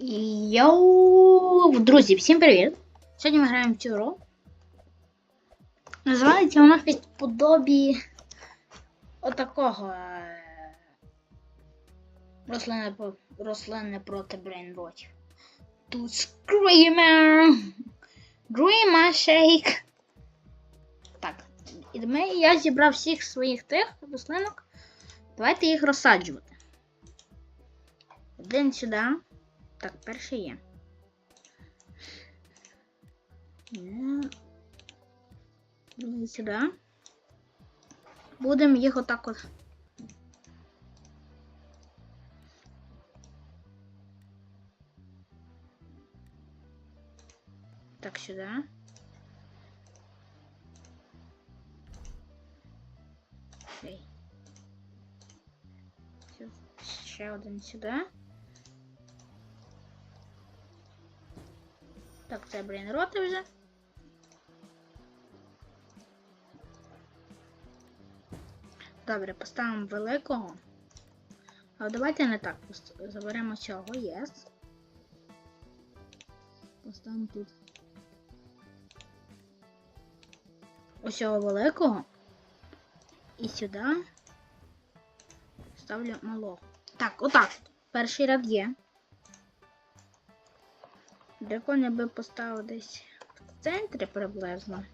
Йоу, друзі, всім привіт! Сьогодні ми граємо в цю гру. Називається вона щось подобі отакого. е, Рослини, рослини проти брейнротів. Тут скрімер! Dreamer Shake. Так, і я зібрав всіх своїх тих рослинок. Давайте їх розсаджувати. Один сюди. Так, перший є. Є. Другий сюди. Будемо їх отак от. Так, сюди. Ще один сюди. Так, це брейнроти вже. Добре, поставимо великого. А давайте не так. Заберемо цього. Yes. Поставимо тут. Ось цього великого. І сюди. Ставлю малого. Так, отак. Перший ряд є. Дракон би поставив десь в центрі приблизно.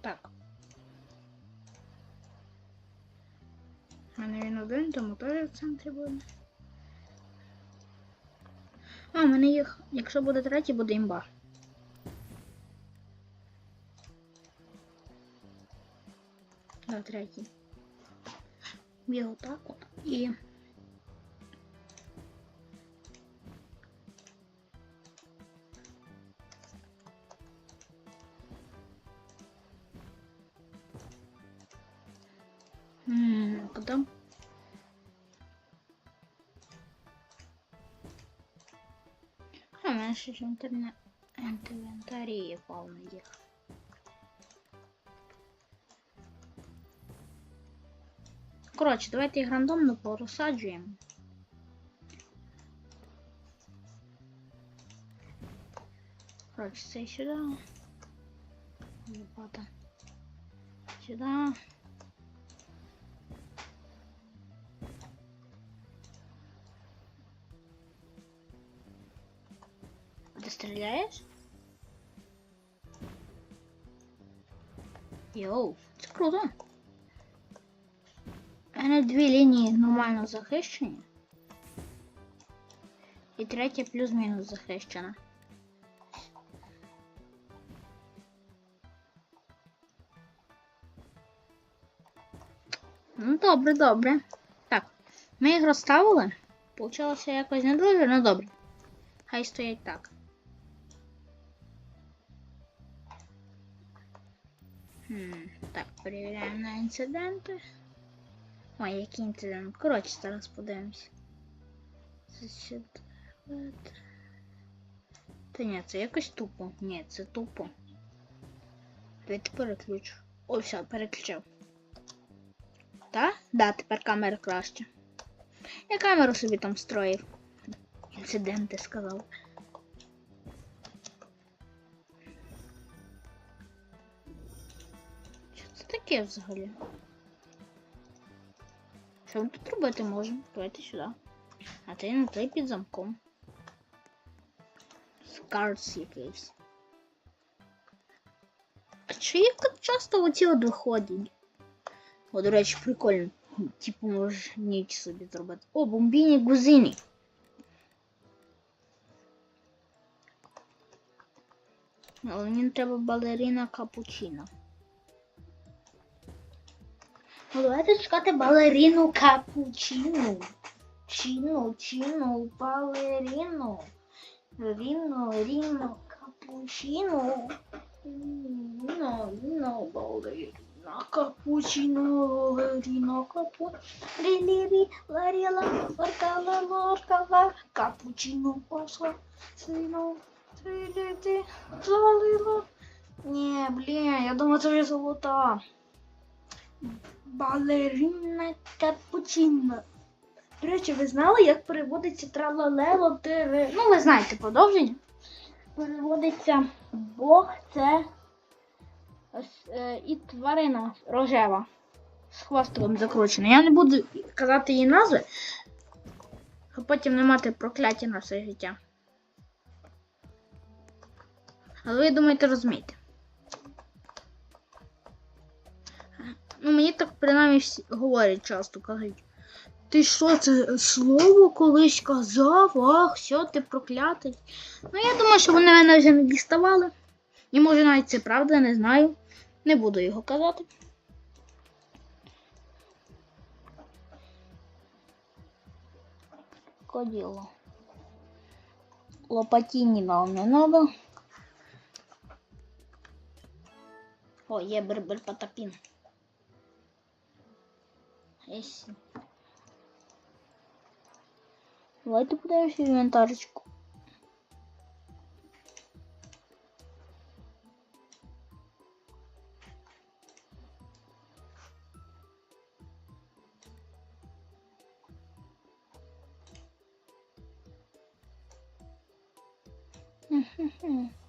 Так. У мене він один, тому теж в центрі буде. А, у мене їх, якщо буде третій, буде імба. Да, третій. Біг отак от. І. А, у мене ще ж інтернет. Інвентарі повно їх. Коротше, давайте їх рандомно порозсаджуємо. Коротше, це сюди. Лопата. Сюди. Ти стріляєш? Йоу, це круто. У мене дві лінії нормально захищені. І третя плюс-мінус захищена. Ну, добре, добре. Так, ми їх розставили. Получилося якось не дуже, ну добре. Хай стоять так. Хм, так, перевіряємо на інциденти. Ой, який інцидент. Коротше, зараз подивимось. Та ні, це якось тупо. Ні, це тупо. Давайте переключу. О, все, переключив. Так? Да, тепер камера краще. Я камеру собі там строїв. Інциденти сказав. Таке взагалі? Що ми тут робити можемо? Давайте сюди. А ти не той під замком. Скарс якийсь. А чи їх так часто оці от виходять? О, до речі, прикольно. Типу, можеш ніч собі зробити. О, бомбіні гузині. Але мені треба балерина капучино. Ну, давайте чекати балерину капучино. Чіно, чіно, балерину. Ріно, ріно, капучино. Ріно, ріно, балерина, капучино, балерина, капучино. Рі-рі-рі, ларіла, ларкала, ларкала, капучино, пошла, сино, трі-рі-рі, залила. Не, блін, я думаю, це вже золота. Балерина капучино. До речі, ви знали, як переводиться тралалело тири. Ну, ви знаєте продовження. Переводиться Бог це е, і тварина рожева з хвостиком закручена. Я не буду казати її назви, щоб потім не мати прокляття на все життя. Але ви думаєте, розумієте. Ну, мені так принаймні говорять часто, кажуть. Ти що це слово колись казав? Ах, що ти проклятий. Ну, я думаю, що вони мене вже не діставали. І може навіть це правда, не знаю. Не буду його казати. Коділо. Лопатіні нам не надо. О, є бербер потапін. Єсі. Давайте подивимося інвентарочку. Мгм. Ток-ток-ток.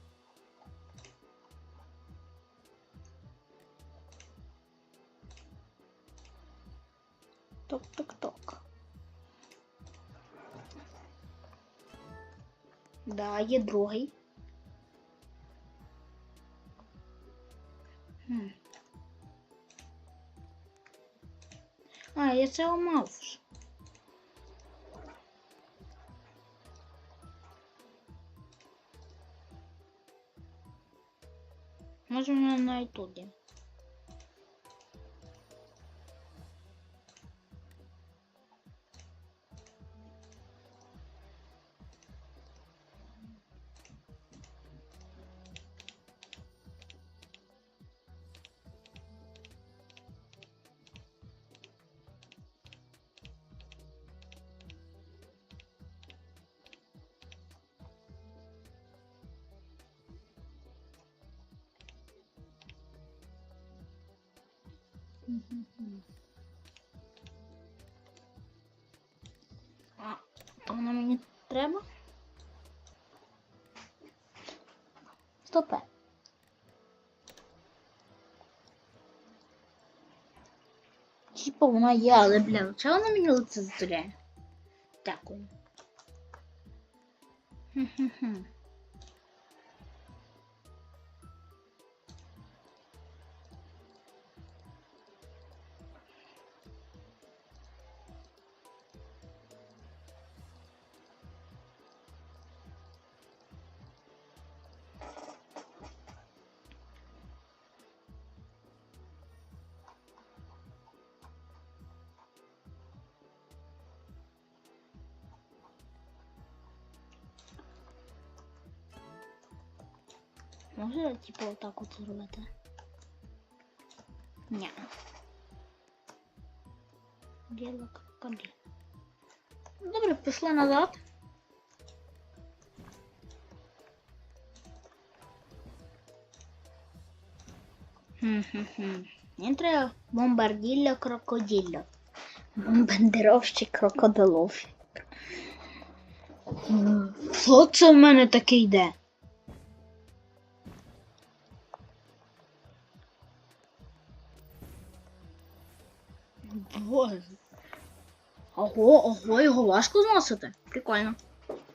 Да, є другий. А, я це ламав. Може, мене навіть тут А, то воно мені треба? Стопе. Типа вона є, але, бля, чого вона мені лице зряє? Дякую. Хм-хм-хм. Може, типу, отак от зробити? Ні. Діло крокодил. Добре, пішли назад. Хм-хм-хм. Мені треба бомбарділля крокодилля. Бомбардировщик крокодилов. Що це в мене таке йде? Важко зносити. Прикольно.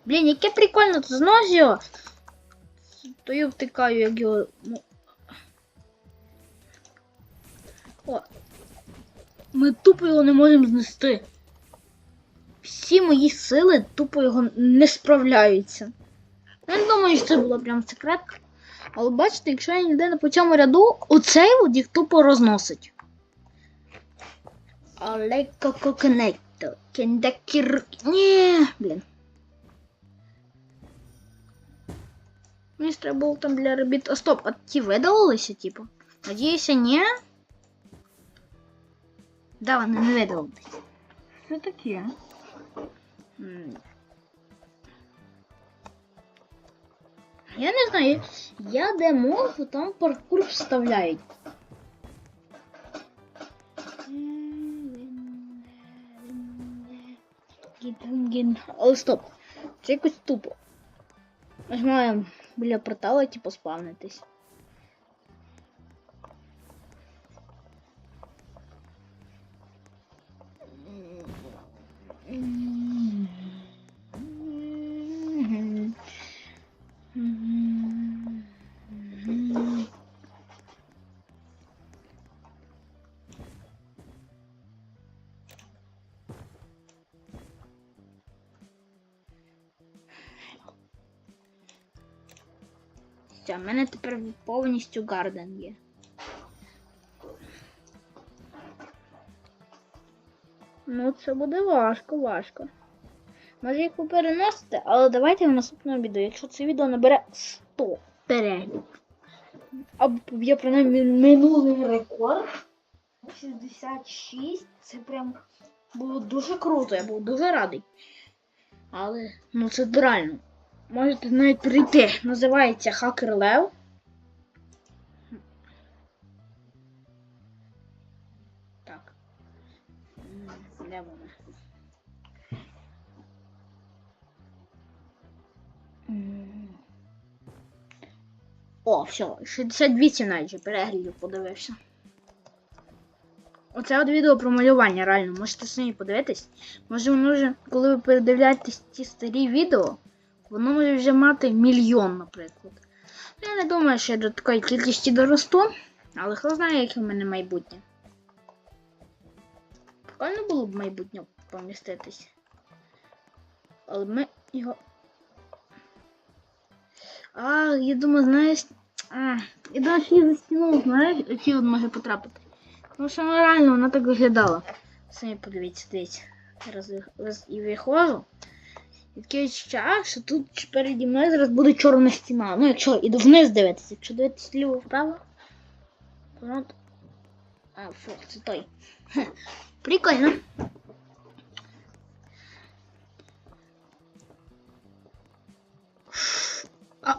Блін, яке прикольно, то знос його. То я втикаю, як його. Ну. О. Ми тупо його не можемо знести. Всі мої сили тупо його не справляються. Я не думаю, що це була прям секрет. Але бачите, якщо я ніде не по цьому ряду, оцей от їх тупо розносить. Але коконетто. Кендакір. Ні, блін. Мені ж треба було там для робіт. А стоп, а ті видалилися, типу? Надіюся, ні. Да, вони не видалилися. Що таке? М. Я не знаю. Я де можу, там паркур вставляють. Гітвінген. Але стоп. Це якось тупо. Ж маємо біля портала, типу, спавнитись. Все, в мене тепер повністю гарден є. Ну, це буде важко, важко. Може їх переносити, але давайте в наступному відео, якщо це відео набере 100 переглядів. Або я принаймні минулий рекорд 66. Це прям було дуже круто, я був дуже радий. Але ну це реально. Можете навіть прийти. Називається Хакер Лев. Так. Де вона? О, все, 68 навіть переглядів подивився. Оце от відео про малювання, реально, можете самі подивитись. Може, воно вже, коли ви передивляєтесь ці старі відео, воно може вже мати мільйон, наприклад. Ну, Я не думаю, що я до такої кількості доросту, але хто знає, яке в мене майбутнє. Прикольно було б майбутнє поміститись. Але ми його. А, я думаю, знаєш. А, я що я за стіну, знаєш, оці от може потрапити. Тому що ну, реально вона так виглядала. Самі подивіться, дивіться. Роз- і виходжу. І таке відчуття, тут переді мною зараз буде чорна стіна. Ну, якщо і вниз дивитися, якщо дивитися ліво вправо, А, фу, це той. Хе, Прикольно. А,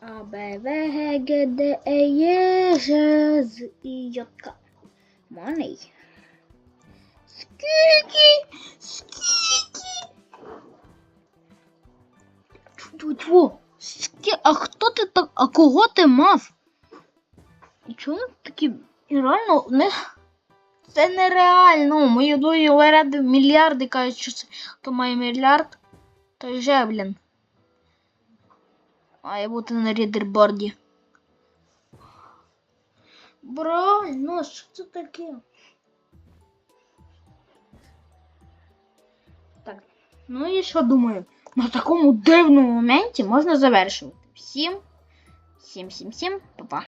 а, Б, В, Г, Г, Д, Е, Є, Ж, З, І, Й, К. Скільки? Скільки? Тьфу, Скі... А хто ти так? А кого ти мав? І чому такі. І реально них. Це нереально. Мої друзі ради мільярди кажуть, що це хто має мільярд, то вже, блін. Має бути на рідерборді. Бро, ну що це таке? Так, ну і що думаю? На такому дивному моменті можна завершувати. Всім, всім, всім, всім, па-па.